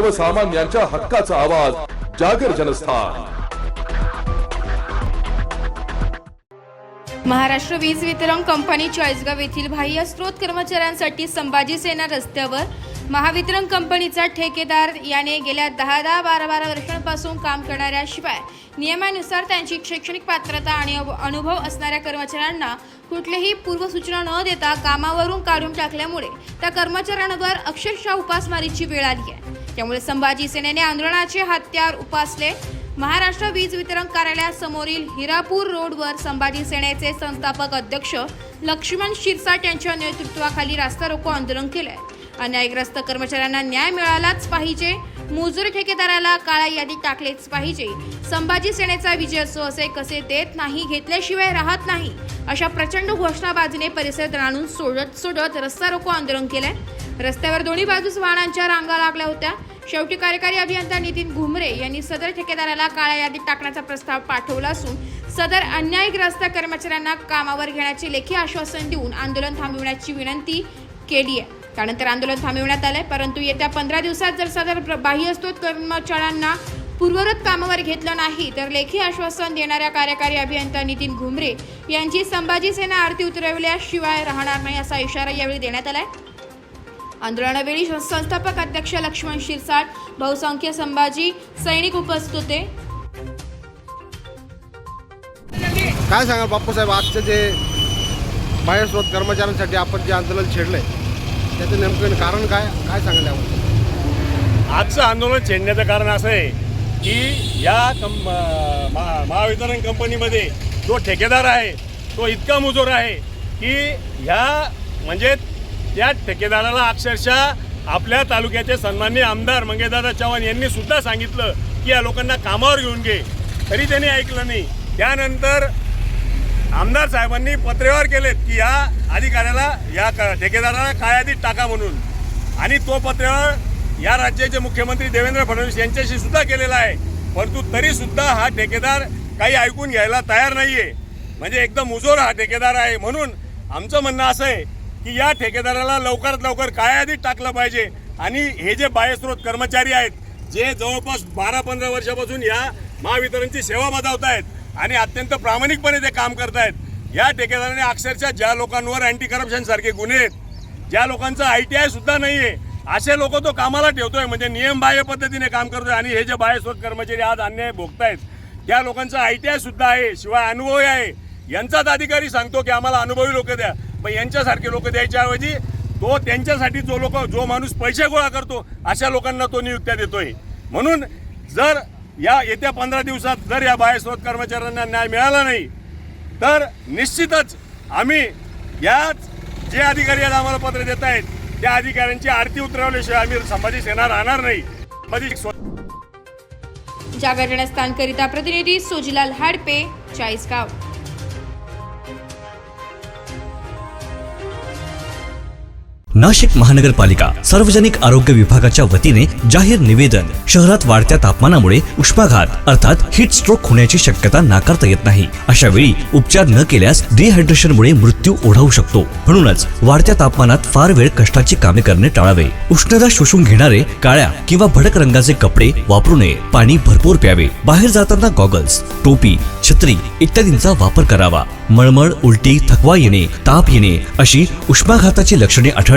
सर्वसामान्यांच्या हक्काचा आवाज जागर जनस्थान. महाराष्ट्र वीज वितरण कंपनी चाळीसगाव येथील बाह्य स्रोत कर्मचाऱ्यांसाठी संभाजी सेना रस्त्यावर महावितरण कंपनीचा ठेकेदार याने गेल्या दहा दहा बारा बारा वर्षांपासून काम करणाऱ्याशिवाय नियमानुसार त्यांची शैक्षणिक पात्रता आणि अनुभव असणाऱ्या कर्मचाऱ्यांना कुठलीही पूर्वसूचना न देता कामावरून काढून टाकल्यामुळे त्या कर्मचाऱ्यांवर अक्षरशः उपासमारीची वेळ आली आहे. त्यामुळे संभाजी सेनेने आंदोलनाचे हत्यार उपासले. महाराष्ट्र वीज वितरण कार्यालयासमोरील हिरापूर रोडवर संभाजी सेनेचे संस्थापक अध्यक्ष लक्ष्मण शिरसाट यांच्या नेतृत्वाखाली रास्ता रोको आंदोलन केलंय. अन्यायग्रस्त कर्मचाऱ्यांना न्याय मिळालाच पाहिजे. मुजूर ठेकेदाराला काळ्या यादीत टाकलेच पाहिजे. संभाजी सेनेचा विजय असो असे कसे देत नाही घेतल्याशिवाय राहत नाही अशा प्रचंड घोषणाबाजीने परिसर जाणून सोडत सोडत रस्ता रोको आंदोलन केलंय. रस्त्यावर दोन्ही बाजूस वाहनांच्या रांगा लागल्या होत्या. शेवटी कार्यकारी अभियंता नितीन घुमरे यांनी सदर ठेकेदाराला काळ्या यादीत टाकण्याचा प्रस्ताव पाठवला असून सदर अन्यायग्रस्त कर्मचाऱ्यांना कामावर घेण्याचे लेखी आश्वासन देऊन आंदोलन थांबविण्याची विनंती केली आहे. त्यानंतर आंदोलन थांबविण्यात आलंय परंतु येत्या पंधरा दिवसात जर सदर बाह्य स्रोत कर्मचाऱ्यांना पूर्वरत कामावर घेतलं नाही तर लेखी आश्वासन देणाऱ्या कार्यकारी अभियंता नितीन घुमरे यांची संभाजी सेना आरती उतरवल्याशिवाय राहणार नाही असा इशारा यावेळी देण्यात आलाय. आंदोलनावेळी संस्थापक अध्यक्ष लक्ष्मण शिरसाट बहुसंख्य संभाजी सैनिक उपस्थित होते. काय सांगा बापूसाहेब आजचं जे बाह्यस्रोत कर्मचाऱ्यांसाठी आपण जे आंदोलन छेडलंय त्याचं नेमकं कारण काय? काय सांगायला यावर आजचं आंदोलन छेडण्याचं कारण असं आहे की या कं महावितरण कंपनीमध्ये जो ठेकेदार आहे तो इतका मुजोर आहे की ह्या म्हणजे त्या ठेकेदाराला अक्षरशः आपल्या तालुक्याचे सन्माननीय आमदार मंगेशदादा चव्हाण यांनी सुद्धा सांगितलं की या लोकांना कामावर घेऊन घे. तरी त्यांनी ऐकलं नाही. त्यानंतर आमदार साहेबांनी पत्रव्यवहार केलेत की या अधिकाऱ्याला या क- ठेकेदाराला काय टाका म्हणून. आणि तो पत्रव्यवहार या राज्याचे मुख्यमंत्री देवेंद्र फडणवीस यांच्याशी सुद्धा केलेला आहे. परंतु तरीसुद्धा हा ठेकेदार काही ऐकून घ्यायला तयार नाही आहे म्हणजे एकदम मुजोर हा ठेकेदार आहे म्हणून आमचं म्हणणं असं आहे की या ठेकेदाराला लवकरात लवकर काय आधीच टाकलं पाहिजे. आणि हे जे बाह्यस्रोत कर्मचारी आहेत जे जवळपास बारा पंधरा वर्षापासून या महावितरणची सेवा बजावत आहेत आणि अत्यंत प्रामाणिकपणे ते काम करतायत या ठेकेदाराने अक्षरशः ज्या लोकांवर अँटी करप्शन सारखे गुन्हे आहेत ज्या लोकांचं आय टी आय सुद्धा नाही आहे असे लोक तो कामाला ठेवतोय म्हणजे नियमबाह्य पद्धतीने काम करतोय आणि हे जे बाह्यस्रोत कर्मचारी आज अन्याय भोगतायत त्या लोकांचं आय टी आय सुद्धा आहे शिवाय अनुभवी आहे. यांचाच अधिकारी सांगतो की आम्हाला अनुभवी लोक द्या. पण यांच्यासारखे लोक द्यायच्याऐवजी तो त्यांच्यासाठी जो लोक जो माणूस पैसे गोळा करतो अशा लोकांना तो नियुक्त्या देतोय. म्हणून जर या येत्या पंधरा दिवसात जर या बाह्यस्रोत कर्मचाऱ्यांना न्याय मिळाला नाही तर निश्चितच आम्ही याच जे अधिकारी आज आम्हाला पत्र देत आहेत त्या अधिकाऱ्यांची आरती उतरवल्याशिवाय आम्ही संभाजी सेना राहणार नाही. संभाजी स्व- प्रतिनिधी सोजीलाल हाडपे चाळीसगाव. नाशिक महानगरपालिका सार्वजनिक आरोग्य विभागाच्या वतीने जाहीर निवेदन. शहरात वाढत्या तापमानामुळे उष्माघात अर्थात हीट स्ट्रोक होण्याची शक्यता नाकारता येत नाही. अशा वेळी उपचार न केल्यास डिहायड्रेशनमुळे मृत्यू ओढावू शकतो. म्हणूनच वाढत्या तापमानात फार वेळ कष्टाची कामे करणे टाळावे. उष्णता शोषून घेणारे काळ्या किंवा भडक रंगाचे कपडे वापरू नये. पाणी भरपूर प्यावे. बाहेर जाताना गॉगल्स टोपी छत्री इत्यादींचा वापर करावा. मळमळ उलटी थकवा येणे ताप येणे अशी उष्माघाताची लक्षणे